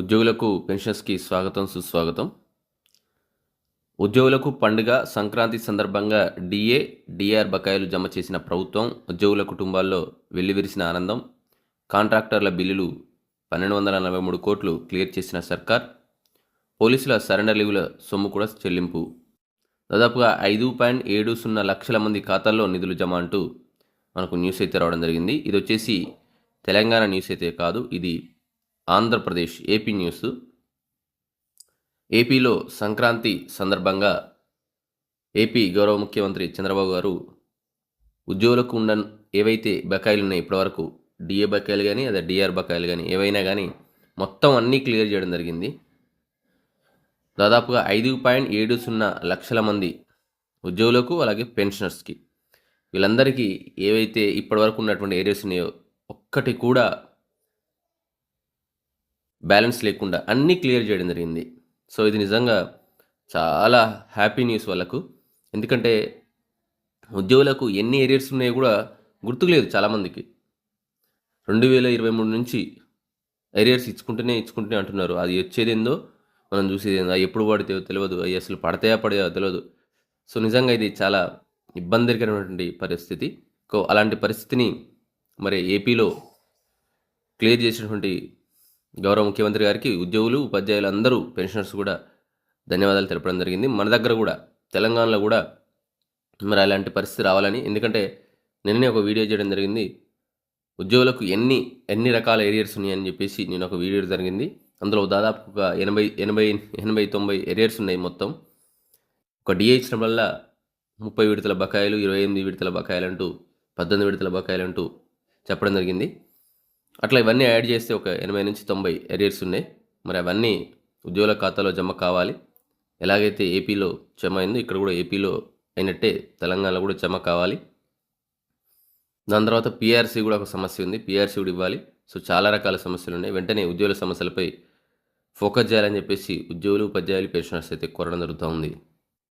ఉద్యోగులకు పెన్షన్స్కి స్వాగతం సుస్వాగతం. ఉద్యోగులకు పండుగ సంక్రాంతి సందర్భంగా డిఏ డిఆర్ బకాయిలు జమ చేసిన ప్రభుత్వం ఉద్యోగుల కుటుంబాల్లో వెల్లివిరిసిన ఆనందం. కాంట్రాక్టర్ల బిల్లులు పన్నెండు వందల నలభై మూడు కోట్లు క్లియర్ చేసిన సర్కార్. పోలీసుల సరెండర్ లీవుల సొమ్ము కూడా చెల్లింపు. దాదాపుగా ఐదు పాయింట్ ఏడు సున్నా లక్షల మంది ఖాతాల్లో నిధులు జమ అంటూ మనకు న్యూస్ అయితే రావడం జరిగింది. ఇది వచ్చేసి తెలంగాణ న్యూస్ అయితే కాదు ఇది ఆంధ్రప్రదేశ్ ఏపీ న్యూస్. ఏపీలో సంక్రాంతి సందర్భంగా ఏపీ గౌరవ ముఖ్యమంత్రి చంద్రబాబు గారు ఉద్యోగులకు ఉండ ఏవైతే బకాయిలు ఉన్నాయి ఇప్పటివరకు డిఏ బకాయిలు కానీ అదే డిఆర్ బకాయిలు కానీ ఏవైనా కానీ మొత్తం అన్నీ క్లియర్ చేయడం జరిగింది. దాదాపుగా ఐదు పాయింట్ ఏడు సున్నా లక్షల మంది ఉద్యోగులకు అలాగే పెన్షనర్స్కి వీళ్ళందరికీ ఏవైతే ఇప్పటివరకు ఉన్నటువంటి ఏరియాస్ ఉన్నాయో ఒక్కటి కూడా బ్యాలెన్స్ లేకుండా అన్నీ క్లియర్ చేయడం జరిగింది. సో ఇది నిజంగా చాలా హ్యాపీ న్యూస్ వాళ్ళకు. ఎందుకంటే ఉద్యోగులకు ఎన్ని ఏరియర్స్ ఉన్నాయో కూడా గుర్తుకు లేదు చాలామందికి. రెండు వేల ఇరవై మూడు నుంచి ఏరియర్స్ ఇచ్చుకుంటూనే ఇచ్చుకుంటూనే అంటున్నారు. అది వచ్చేది ఏందో మనం చూసేది ఏందో ఎప్పుడు పడితే తెలియదు అవి అసలు పడతాయా పడేదో తెలియదు. సో నిజంగా ఇది చాలా ఇబ్బందికరమైనటువంటి పరిస్థితి. అలాంటి పరిస్థితిని మరి ఏపీలో క్లియర్ చేసినటువంటి గౌరవ ముఖ్యమంత్రి గారికి ఉద్యోగులు ఉపాధ్యాయులు అందరూ పెన్షనర్స్ కూడా ధన్యవాదాలు తెలపడం జరిగింది. మన దగ్గర కూడా తెలంగాణలో కూడా మరి అలాంటి పరిస్థితి రావాలని ఎందుకంటే నిన్ననే ఒక వీడియో చేయడం జరిగింది. ఉద్యోగులకు ఎన్ని ఎన్ని రకాల ఏరియర్స్ ఉన్నాయని చెప్పేసి నేను ఒక వీడియో జరిగింది. అందులో దాదాపు ఒక ఎనభై ఎనభై ఎనభై తొంభై ఏరియర్స్ ఉన్నాయి మొత్తం. ఒక డిఏ ఇచ్చిన వల్ల ముప్పై విడతల బకాయిలు ఇరవై ఎనిమిది విడతల బకాయిలు అంటూ పద్దెనిమిది విడతల బకాయిలు అంటూ చెప్పడం జరిగింది. అట్లా ఇవన్నీ యాడ్ చేస్తే ఒక ఎనభై నుంచి తొంభై ఎరియర్స్ ఉన్నాయి. మరి అవన్నీ ఉద్యోగుల ఖాతాలో జమ కావాలి. ఎలాగైతే ఏపీలో జమ అయిందో ఇక్కడ కూడా ఏపీలో అయినట్టే తెలంగాణలో కూడా జమ కావాలి. దాని తర్వాత పిఆర్సీ కూడా ఒక సమస్య ఉంది. పిఆర్సీ కూడా ఇవ్వాలి. సో చాలా రకాల సమస్యలు ఉన్నాయి. వెంటనే ఉద్యోగుల సమస్యలపై ఫోకస్ చేయాలని చెప్పేసి ఉద్యోగులు ఉపాధ్యాయులు పెన్షనర్స్ అయితే కోరడం జరుగుతూ ఉంది.